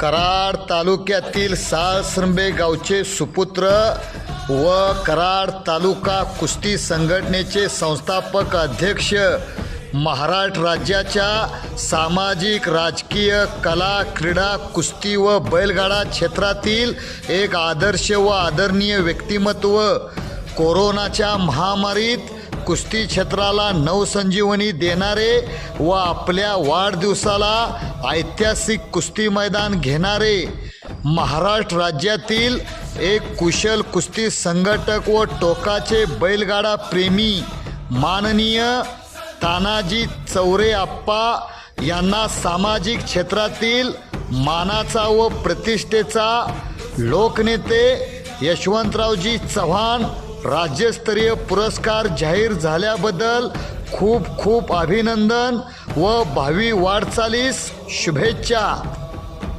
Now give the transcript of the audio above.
कराड तालुक्यातील साळसंबे गावचे सुपुत्र व कराड तालुका कुस्ती संघटनेचे संस्थापक अध्यक्ष महाराष्ट्र राज्याच्या सामाजिक राजकीय कला क्रीडा कुस्ती व बैलगाडा क्षेत्रातील एक आदर्श व आदरणीय व्यक्तिमत्व कोरोनाच्या महामारीत कुस्ती क्षेत्राला नवसंजीवनी देणारे व आपल्या वाढदिवसाला ऐतिहासिक कुस्ती मैदान घेणारे महाराष्ट्र राज्यातील एक कुशल कुस्ती संघटक व टोकाचे बैलगाडा प्रेमी माननीय तानाजी चौरे आप्पा यांना सामाजिक क्षेत्रातील मानाचा व प्रतिष्ठेचा लोकनेते यशवंतरावजी चव्हाण राज्यस्तरीय पुरस्कार जाहीर झाल्याबद्दल खूप खूप अभिनंदन व भावी वाटचालीस शुभेच्छा.